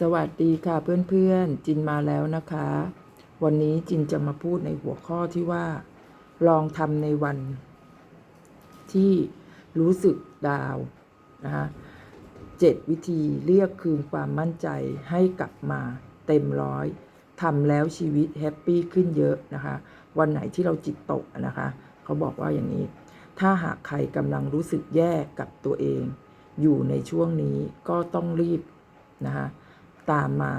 สวัสดีค่ะเพื่อนๆ จินมาแล้วนะคะ วันนี้จินจะมาพูดในหัวข้อที่ว่า ลองทำในวัน ที่รู้สึกดาวนะคะเจ็ดวิธีเรียกคืนความมั่นใจให้กลับมาเต็มร้อยทำแล้วชีวิตแฮปปี้ขึ้นเยอะนะคะ วันไหนที่เราจิตตกนะคะ เขาบอกว่าอย่างนี้ ถ้าหากใครกำลังรู้สึกแย่กับตัวเอง อยู่ในช่วงนี้ก็ต้องรีบนะคะ ตามมา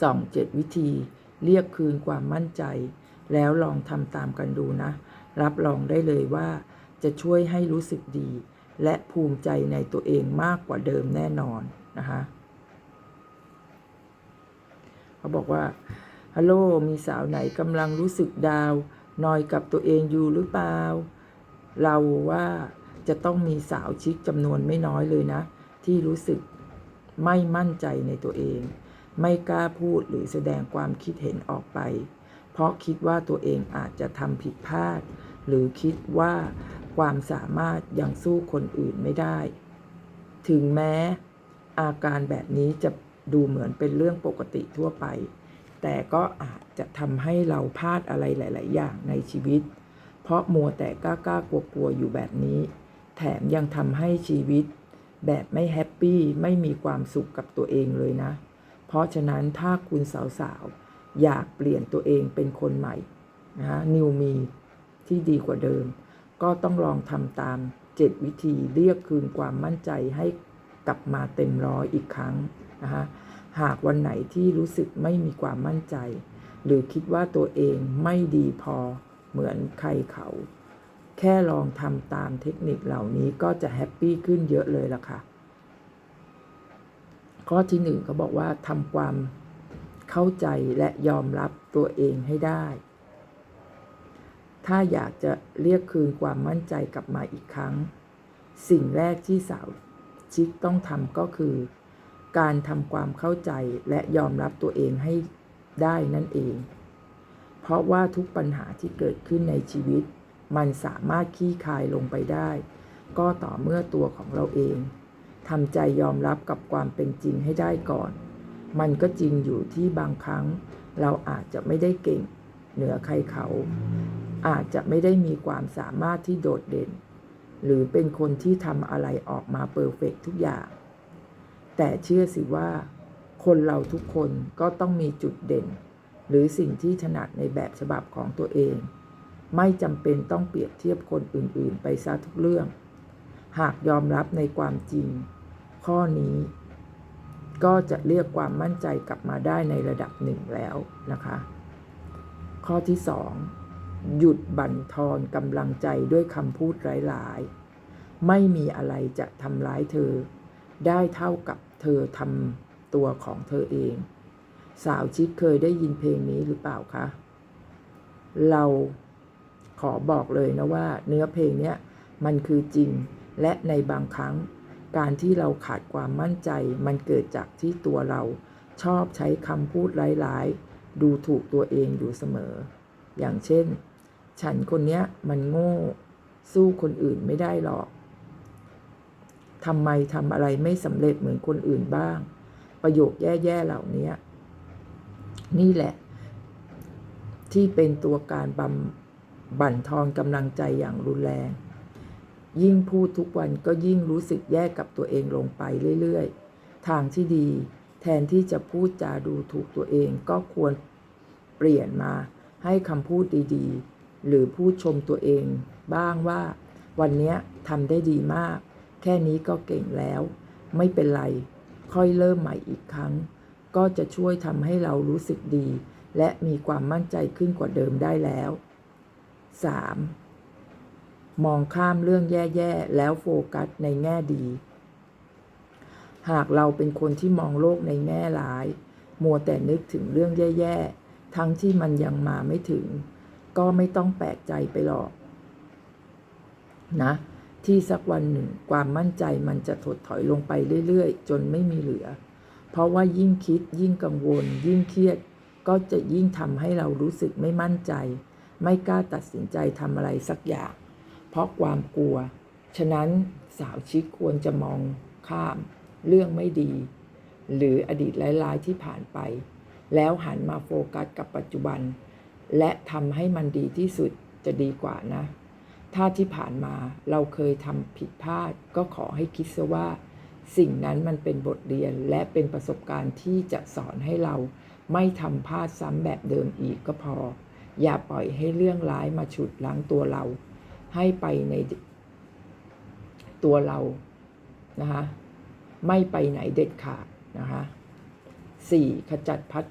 ส่องเจ็ดวิธี เรียกคืนความมั่นใจ แล้วลองทำตามกันดูนะ รับรองได้เลยว่า จะช่วยให้รู้สึกดี และภูมิใจในตัวเองมากกว่าเดิมแน่นอนนะคะเขาบอกว่าฮัลโหลมีสาวไหนกำลังรู้สึกดาวน์นอยกับตัวเองอยู่หรือเปล่า เราว่าจะต้องมีสาวชิคจำนวนไม่น้อยเลยนะ ที่รู้สึก ไม่มั่นใจในตัวเอง ไม่กล้าพูดหรือแสดงความคิดเห็นออกไป เพราะคิดว่าตัวเองอาจจะทำผิดพลาด หรือคิดว่าความสามารถยังสู้คนอื่นไม่ได้ ถึงแม้ อาการแบบนี้จะดูเหมือนเป็นเรื่องปกติทั่วไป แต่ก็อาจจะทำให้เราพลาดอะไรหลาย ๆ อย่างในชีวิต เพราะมัวแต่กล้ากลัวกลัวๆอยู่แบบนี้ แถมยังทำให้ชีวิต แบบไม่แฮปปี้ไม่มีความสุขกับตัวเองเลยนะ เพราะฉะนั้นถ้าคุณสาวๆ อยากเปลี่ยนตัวเองเป็นคนใหม่นะฮะนิวมีที่ดีกว่าเดิม ก็ต้องลองทำตาม7วิธีเรียกคืนความมั่นใจให้กลับมาเต็มร้อยอีกครั้งนะฮะหากวันไหนที่รู้สึกไม่มีความมั่นใจ หรือคิดว่าตัวเองไม่ดีพอเหมือนใครเขา แค่ลองทำตามเทคนิคเหล่านี้ก็จะแฮปปี้ขึ้นเยอะเลยล่ะค่ะ ข้อที่หนึ่งเขาบอกว่าทำความเข้าใจและยอมรับตัวเองให้ได้ ถ้าอยากจะเรียกคืนความมั่นใจกลับมาอีกครั้ง สิ่งแรกที่สาวชิคต้องทำก็คือ การทำความเข้าใจและยอมรับตัวเองให้ได้นั่นเอง เพราะว่าทุกปัญหาที่เกิดขึ้นในชีวิต มันสามารถขี้คายลงไปได้ ก็ต่อเมื่อตัวของเราเองทำใจยอมรับกับความเป็นจริงให้ได้ก่อน มันก็จริงอยู่ที่บางครั้ง เราอาจจะไม่ได้เก่ง เหนือใครเขา อาจจะไม่ได้มีความสามารถที่โดดเด่น หรือเป็นคนที่ทำอะไรออกมาเพอร์เฟกทุกอย่าง แต่เชื่อสิว่า คนเราทุกคนก็ต้องมีจุดเด่น หรือสิ่งที่ถนัดในแบบฉบับของตัวเอง ไม่จำเป็นต้องเปรียบเทียบคนอื่นๆ ไปซะทุกเรื่อง หากยอมรับในความจริง ข้อนี้ ก็จะเรียกความมั่นใจกลับมาได้ในระดับหนึ่งแล้วนะคะ ข้อที่สองหยุดบั่นทอนกำลังใจด้วยคำพูดร้ายๆ ไม่มีอะไรจะทำร้ายเธอ ได้เท่ากับเธอทำตัวของเธอเอง สาวชิคเคยได้ยินเพลงนี้หรือเปล่าคะ เรา ขอบอกเลยนะว่า เนื้อเพลงเนี้ยมันคือจริง และในบางครั้ง การที่เราขาดความมั่นใจ มันเกิดจากที่ตัวเราชอบใช้คำพูดร้ายๆ ดูถูกตัวเองอยู่เสมอ อย่างเช่น ฉันคนเนี้ยมันโง่ สู้คนอื่นไม่ได้หรอกทำไมทำอะไรไม่สำเร็จเหมือนคนอื่นบ้าง ประโยคแย่ๆเหล่านี้นี่แหละ ที่เป็นตัวการบำ บั่นทอนกำลังใจอย่างรุนแรง ยิ่งพูดทุกวันก็ยิ่งรู้สึกแย่กับตัวเองลงไปเรื่อยๆ ทางที่ดี แทนที่จะพูดจาดูถูกตัวเองก็ควรเปลี่ยนมาให้คำพูดดีๆ หรือพูดชมตัวเอง บ้างว่า วันนี้ทำได้ดีมาก แค่นี้ก็เก่งแล้ว ไม่เป็นไร ค่อยเริ่มใหม่อีกครั้ง ก็จะช่วยทำให้เรารู้สึกดี และมีความมั่นใจขึ้นกว่าเดิมได้แล้ว 3. มองข้ามเรื่องแย่ๆ แล้วโฟกัสในแง่ดี หากเราเป็นคนที่มองโลกในแง่ร้าย มัวแต่นึกถึงเรื่องแย่ๆ ทั้งที่มันยังมาไม่ถึง ก็ไม่ต้องแปลกใจไปหรอก นะ ที่สักวันหนึ่งความมั่นใจมันจะถดถอยลงไปเรื่อยๆ จนไม่มีเหลือ เพราะว่ายิ่งคิดยิ่งกังวล ยิ่งเครียด ก็จะยิ่งทำให้เรารู้สึกไม่มั่นใจ ไม่กล้าตัดสินใจทำอะไรสักอย่าง เพราะความกลัว ฉะนั้นสาวชิคควรจะมองข้าม เรื่องไม่ดี หรืออดีตร้ายๆที่ผ่านไป แล้วหันมาโฟกัสกับปัจจุบัน และทำให้มันดีที่สุดจะดีกว่านะ ถ้าที่ผ่านมาเราเคยทำผิดพลาด ก็ขอให้คิดซะว่า สิ่งนั้นมันเป็นบทเรียนและเป็นประสบการณ์ที่จะสอนให้เราไม่ทำพลาดซ้ำแบบเดิมอีกก็พอ อย่าปล่อยให้เรื่องร้ายมาฉุดล้างตัวเรา ให้ไปในตัวเรานะคะไม่ไปไหนเด็ดขาดนะคะสี่ขจัดพัฒ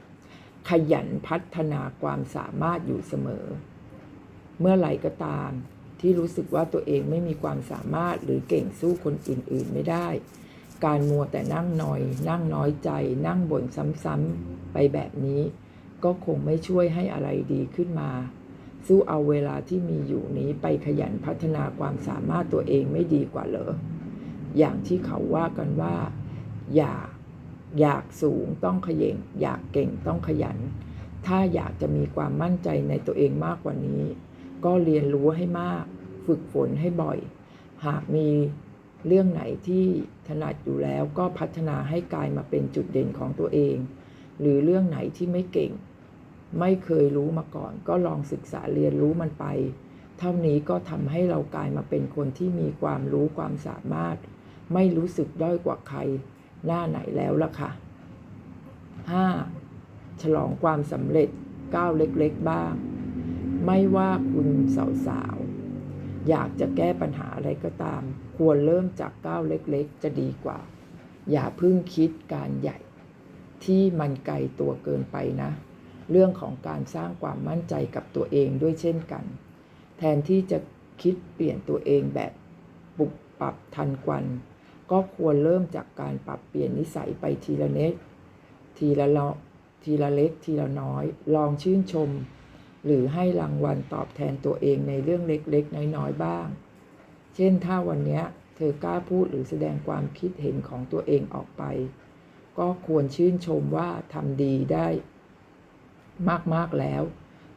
ขยันพัฒนาความสามารถอยู่เสมอ เมื่อไหร่ก็ตามที่รู้สึกว่าตัวเองไม่มีความสามารถหรือเก่งสู้คนอื่น ๆ ไม่ได้ การมัวแต่นั่งนอย นั่งน้อยใจ นั่งบ่นซ้ำๆไปแบบนี้ ก็คงไม่ช่วยให้อะไรดีขึ้นมา สู้เอาเวลาที่มีอยู่นี้ไปขยันพัฒนาความสามารถตัวเองไม่ดีกว่าเหรอ อย่างที่เขาว่ากันว่า อยากอยากสูงต้องขยงอยากเก่งต้องขยัน ถ้าอยากจะมีความมั่นใจในตัวเองมากกว่านี้ ก็เรียนรู้ให้มาก ฝึกฝนให้บ่อย หากมีเรื่องไหนที่ถนัดอยู่แล้วก็พัฒนาให้กลายมาเป็นจุดเด่นของตัวเอง หรือเรื่องไหนที่ไม่เก่ง ไม่เคยรู้มาก่อน ก็ลองศึกษาเรียนรู้มันไป เท่านี้ก็ทำให้เรากลายมาเป็นคนที่มีความรู้ความสามารถ ไม่รู้สึกด้อยกว่าใคร หน้าไหนแล้วล่ะค่ะ 5. ฉลองความสำเร็จก้าวเล็กๆบ้าง ไม่ว่าคุณสาวๆ อยากจะแก้ปัญหาอะไรก็ตาม ควรเริ่มจากก้าวเล็กๆ จะดีกว่า อย่าเพิ่งคิดการใหญ่ ที่มันไกลตัวเกินไปนะ เรื่องของการสร้างความมั่นใจกับตัวเองด้วยเช่นกัน แทนที่จะคิดเปลี่ยนตัวเองแบบปุบปรับทันควัน ก็ควรเริ่มจากการปรับเปลี่ยนนิสัยไปทีละเน็ตทีละเลาะทีละเล็กทีละน้อย ลองชื่นชม หรือให้รางวัลตอบแทนตัวเองในเรื่องเล็กๆ น้อยๆ บ้าง เช่นถ้าวันนี้เธอกล้าพูดหรือแสดงความคิดเห็นของตัวเองออกไป ก็ควรชื่นชมว่าทำดีได้มาก ๆ แล้ว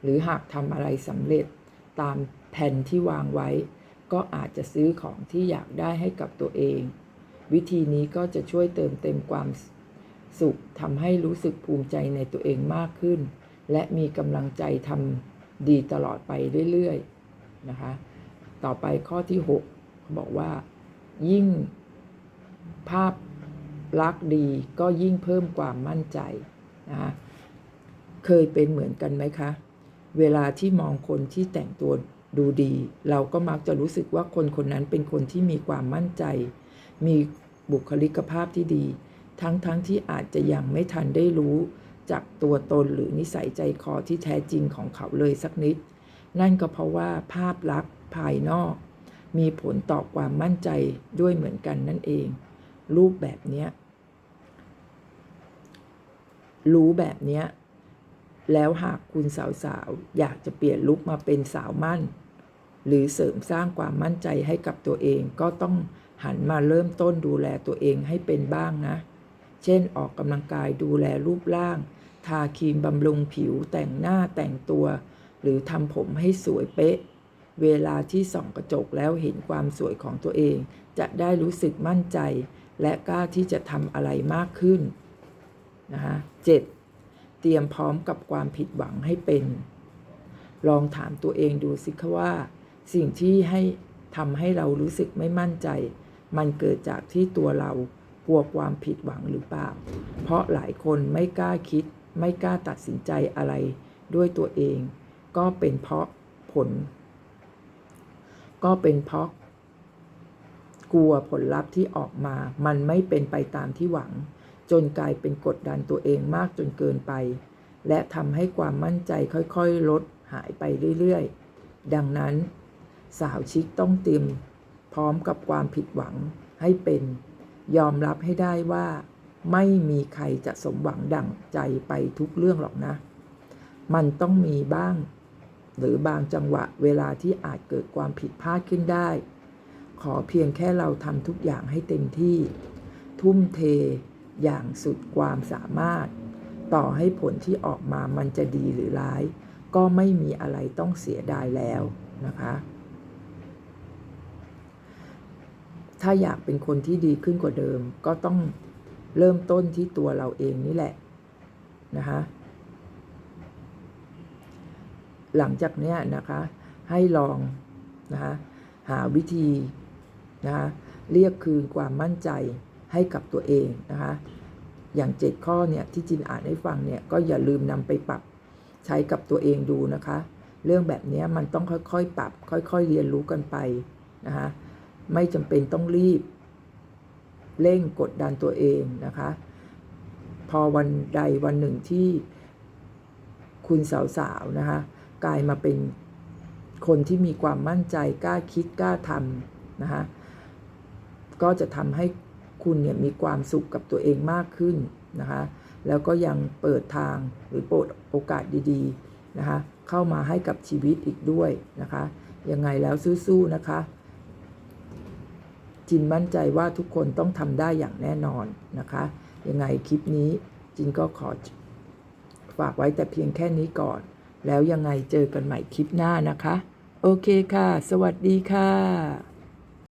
หรือหากทำอะไรสำเร็จตามแผนที่วางไว้ ก็อาจจะซื้อของที่อยากได้ให้กับตัวเอง วิธีนี้ก็จะช่วยเติมเต็มความสุขทำให้รู้สึกภูมิใจในตัวเองมากขึ้น และมีกำลังใจทำดีตลอดไปเรื่อยๆนะคะ ต่อไปข้อที่6เขาบอกว่า ยิ่งภาพ ลักษ์ดีก็ยิ่งเพิ่มความมั่นใจนะคะเคยเป็นเหมือนกันไหมคะ เวลาที่มองคนที่แต่งตัวดูดี เราก็มักจะรู้สึกว่าคนคนนั้นเป็นคนที่มีความมั่นใจ มีบุคลิกภาพที่ดี ทั้งๆทที่อาจจะยังไม่ทันได้รู้จากตัวตนหรือนิสัยใจคอที่แท้จริงของเขาเลยสักนิด นั่นก็เพราะว่าภาพลักษณ์ภายนอก มีผลต่อความมั่นใจด้วยเหมือนกันนั่นเอง รูปแบบเนี้ย รู้แบบเนี้ยแล้วหากคุณสาวๆ อยากจะเปลี่ยนลุกมาเป็นสาวมั่น หรือเสริมสร้างความมั่นใจให้กับตัวเองก็ต้องหันมาเริ่มต้นดูแลตัวเองให้เป็นบ้างนะ เช่นออกกำลังกายดูแลรูปร่าง ทาครีมบำรุงผิวแต่งหน้าแต่งตัว หรือทำผมให้สวยเป๊ะ เวลาที่ส่องกระจกแล้วเห็นความสวยของตัวเอง จะได้รู้สึกมั่นใจ และกล้าที่จะทำอะไรมากขึ้น นะคะเจ็ดเตรียมพร้อมกับความผิดหวังให้เป็น ลองถามตัวเองดูสิคะว่า สิ่งที่ให้ทำให้เรารู้สึกไม่มั่นใจ มันเกิดจากที่ตัวเรากลัวความผิดหวังหรือเปล่า เพราะหลายคนไม่กล้าคิด ไม่กล้าตัดสินใจอะไรด้วยตัวเอง ก็เป็นเพราะผล ก็เป็นเพราะ กลัวผลลัพธ์ที่ออกมา มันไม่เป็นไปตามที่หวัง จนกลายเป็นกดดันตัวเองมากจนเกินไป และทำให้ความมั่นใจค่อยๆ ลดหายไปเรื่อยๆ ดังนั้น สาวชิคต้องเตรียมพร้อมกับความผิดหวังให้เป็น ยอมรับให้ได้ว่า ไม่มีใครจะสมหวังดั่งใจไปทุกเรื่องหรอกนะ มันต้องมีบ้าง หรือบางจังหวะเวลาที่อาจเกิดความผิดพลาดขึ้นได้ ขอเพียงแค่เราทำทุกอย่างให้เต็มที่ ทุ่มเท อย่างสุดความสามารถ ต่อให้ผลที่ออกมามันจะดีหรือร้าย ก็ไม่มีอะไรต้องเสียดายแล้วนะคะ ถ้าอยากเป็นคนที่ดีขึ้นกว่าเดิม ก็ต้องเริ่มต้นที่ตัวเราเองนี่แหละนะคะหลังจากเนี้ยนะคะให้ลองนะคะหาวิธีนะคะเรียกคืนความมั่นใจ ให้กับตัวเองนะคะ อย่างเจ็ดข้อเนี่ยที่จินอ่านให้ฟังเนี่ยก็อย่าลืมนำไปปรับใช้กับตัวเองดูนะคะ เรื่องแบบนี้มันต้องค่อยๆปรับ ค่อยๆเรียนรู้กันไปนะคะไม่จำเป็นต้องรีบ เร่งกดดันตัวเองนะคะ พอวันใดวันหนึ่งที่คุณสาวๆนะคะกลายมาเป็นคนที่มีความมั่นใจกล้าคิดกล้าทำนะคะก็จะทำให้ คุณเนี่ยมีความสุขกับตัวเองมากขึ้นนะคะ แล้วก็ยังเปิดทางหรือโปรดโอกาสดีๆนะคะ เข้ามาให้กับชีวิตอีกด้วยนะคะ ยังไงแล้วสู้ๆนะคะ จินมั่นใจว่าทุกคนต้องทำได้อย่างแน่นอนนะคะ ยังไงคลิปนี้จินก็ขอฝากไว้แต่เพียงแค่นี้ก่อน แล้วยังไงเจอกันใหม่คลิปหน้านะคะ โอเคค่ะ สวัสดีค่ะ